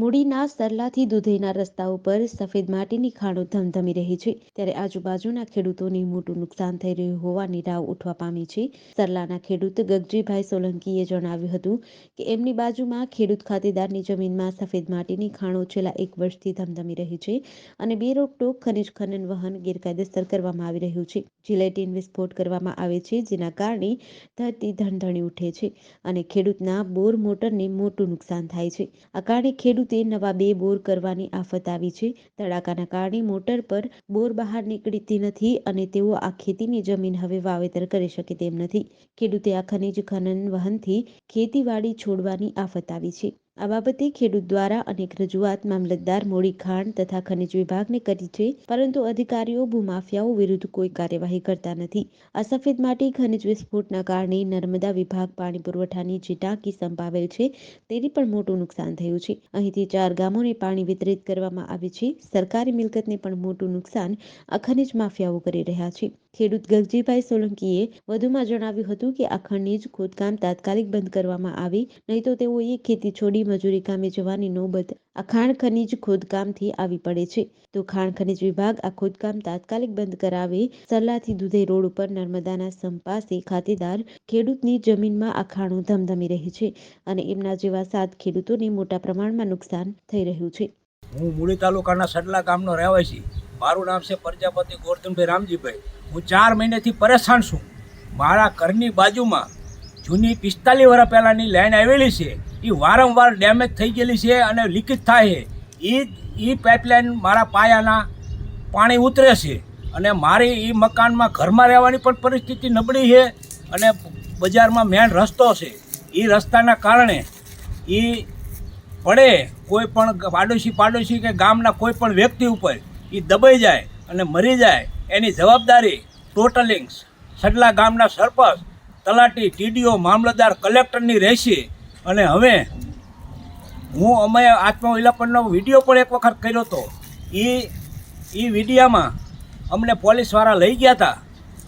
મૂડીના સરલાથી દુધઈના રસ્તા ઉપર સફેદ માટીની ખાણો ધમધમી રહી છે. ત્યારે આજુબાજુના ખેડૂતોને મોટું નુકસાન થઈ રહ્યું હોવાની રાવ ઉઠવા પામી છે. સરલાના ખેડૂત ગગજીભાઈ સોલંકીએ જણાવ્યું હતું કે એમની બાજુમાં ખેડૂત ખાતેદારની જમીનમાં સફેદ માટીની ખાણો છેલ્લા એક વર્ષથી ધમધમી રહી છે અને બે રોકટોક ખનિજ ખનન વહન ગેરકાયદેસર કરવામાં આવી રહ્યું છે. જિલેટીન વિસ્ફોટ કરવામાં આવે છે, જેના કારણે ધરતી ધણધણી ઉઠે છે અને ખેડૂતના બોર મોટરને મોટું નુકસાન થાય છે. આ કારણે ખેડૂતે નવા બે બોર કરવાની આફત આવી છે. તડાકાના કારણે મોટર પર બોર બહાર નીકળતી નથી અને તેઓ આ ખેતીની જમીન હવે વાવેતર કરી શકે તેમ નથી. ખેડૂતે આ ખનિજ ખનન વહનથી ખેતીવાડી છોડવાની આફત આવી છે. આ બાબતે ખેડૂત દ્વારા અનેક રજૂઆત મામલતદાર મોડી ખાણ તથા ખનિજ વિભાગને કરી છે, પરંતુ અધિકારીઓ ભૂમાફિયાઓ વિરુદ્ધ કોઈ કાર્યવાહી કરતા નથી. આ સફેદ માટી ખનિજ વિસ્ફોટના કારણે નર્મદા વિભાગ પાણી પુરવઠાની જે ટાંકી સંભાવેલ છે, તેની પણ મોટું નુકસાન થયું છે. અહીંથી ચાર ગામોને પાણી વિતરિત કરવામાં આવે છે. સરકારી મિલકતને પણ મોટું નુકસાન આ ખનિજ માફિયાઓ કરી રહ્યા છે. ખેડૂત ગગજીભાઈ સોલંકીએ વધુમાં જણાવ્યું હતું કે આ ખનિજ ખોદકામ તાત્કાલિક બંધ કરવામાં આવે, નહીં તો તેઓએ ખેતી છોડી મજૂરી કામે જવાની નોબત આ ખાણ ખનીજ ખોદકામથી આવી પડે છે. તો ખાણ ખનીજ વિભાગ આ ખોદકામ તાત્કાલિક બંધ કરાવે સરલાથી દુધે રોડ ઉપર નર્મદાના સંપાસે ખાતેદાર ખેડૂતની જમીનમાં આ ખાણો ધમધમી રહી છે અને એમના જેવા સાત ખેડૂતોને મોટા પ્રમાણમાં નુકસાન થઈ રહ્યું છે. હું મૂળી તાલુકાના સડલા ગામનો રહેવાસી. મારું નામ છે પ્રજાપતિ ગોરધનભાઈ રામજીભાઈ. હું ચાર મહિનેથી પરેશાન છું. મારા ઘરની બાજુમાં જૂની પિસ્તાલીસ વર્ષ પહેલાંની લાઈન આવેલી છે. એ વારંવાર ડેમેજ થઈ ગયેલી છે અને લીકેજ થાય છે. એ એ પાઇપલાઇન મારા પાયાના પાણી ઉતરે છે. અને મારી એ મકાનમાં ઘરમાં રહેવાની પણ પરિસ્થિતિ નબળી છે અને બજારમાં મેન રસ્તો છે. એ રસ્તાના કારણે એ પડે કોઈ પણ પાડોશી પાડોશી કે ગામના કોઈ પણ વ્યક્તિ ઉપર એ દબાઈ જાય અને મરી જાય. એની જવાબદારી ટોટલિંગ્સ સડલા ગામના સરપંચ, તલાટી ટીડીઓ મામલતદાર કલેક્ટરની રહેશે. અને હવે હું અમે આત્મવિલોપનનો વીડિયો પણ એક વખત કર્યો હતો એ એ વિડીયામાં અમને પોલીસવાળા લઈ ગયા હતા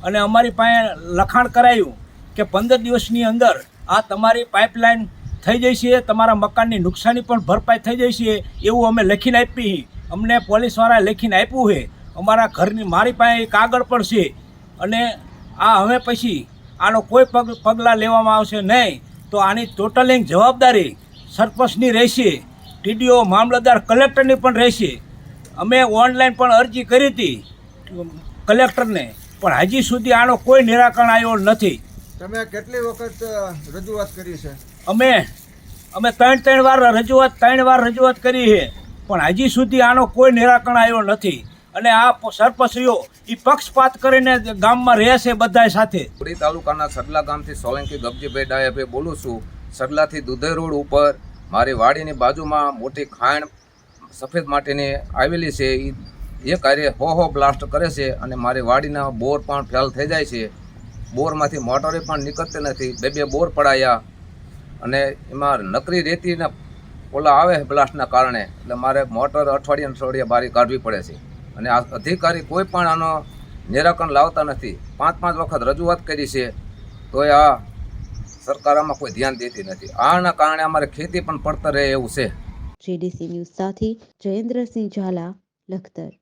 અને અમારી પાસે લખાણ કરાયું કે પંદર દિવસની અંદર આ તમારી પાઇપલાઇન થઈ જશે તમારા મકાનની નુકસાની પણ ભરપાઈ થઈ જશે એવું અમે લખીને આપી. અમને પોલીસવાળાએ લખીને આપ્યું છે, અમારા ઘરની મારી પાસે એક કાગળ પણ છે. અને આ હવે પછી આનો કોઈ પગ, પગલાં લેવામાં આવશે નહીં. તો આની ટોટલિંગ જવાબદારી સરપંચની રહેશે ટીડીઓ મામલતદાર કલેક્ટરની પણ રહેશે. અમે ઓનલાઈન પણ અરજી કરી હતી કલેક્ટરને પણ હજી સુધી આનો કોઈ નિરાકરણ આવ્યો નથી. તમે કેટલી વખત રજૂઆત કરી છે? અમે અમે ત્રણ ત્રણ વાર રજૂઆત ત્રણ વાર રજૂઆત કરી છે પણ હજી સુધી આનો કોઈ નિરાકરણ આવ્યો નથી. અને આ સરપંચીઓ એ પક્ષપાત કરીને ગામમાં રહે છે બધા સાથે. પુરી તાલુકાના સરલા ગામથી સોલંકી ગબજીભાઈ ડાયાભાઈ બોલું છું. સરલાથી દુધઈ રોડ ઉપર મારી વાડીની બાજુમાં મોટી ખાણ સફેદ માટીની આવેલી છે. એ કાર્ય હો હો બ્લાસ્ટ કરે છે અને મારી વાડીના બોર પણ ફેલ થઈ જાય છે. બોરમાંથી મોટરે પણ નીકળતી નથી. બે બે બોર પડાયા અને એમાં નકરી રેતીના ઓલા આવે બ્લાસ્ટના કારણે. એટલે મારે મોટર અઠવાડિયા અઠવાડિયા બારી કાઢવી પડે છે. અને આ અધિકારી કોઈ પણ આનો નિરાકરણ લાવતા નથી. પાંચ પાંચ વખત રજૂઆત કરી છે, તોય આ સરકાર આમાં કોઈ ધ્યાન દેતી નથી. આના કારણે અમારે ખેતી પણ પડતર રહે એવું છે. જેડીસી ન્યૂઝ સાથે જયેન્દ્રસિંહ ઝાલા, લખતર.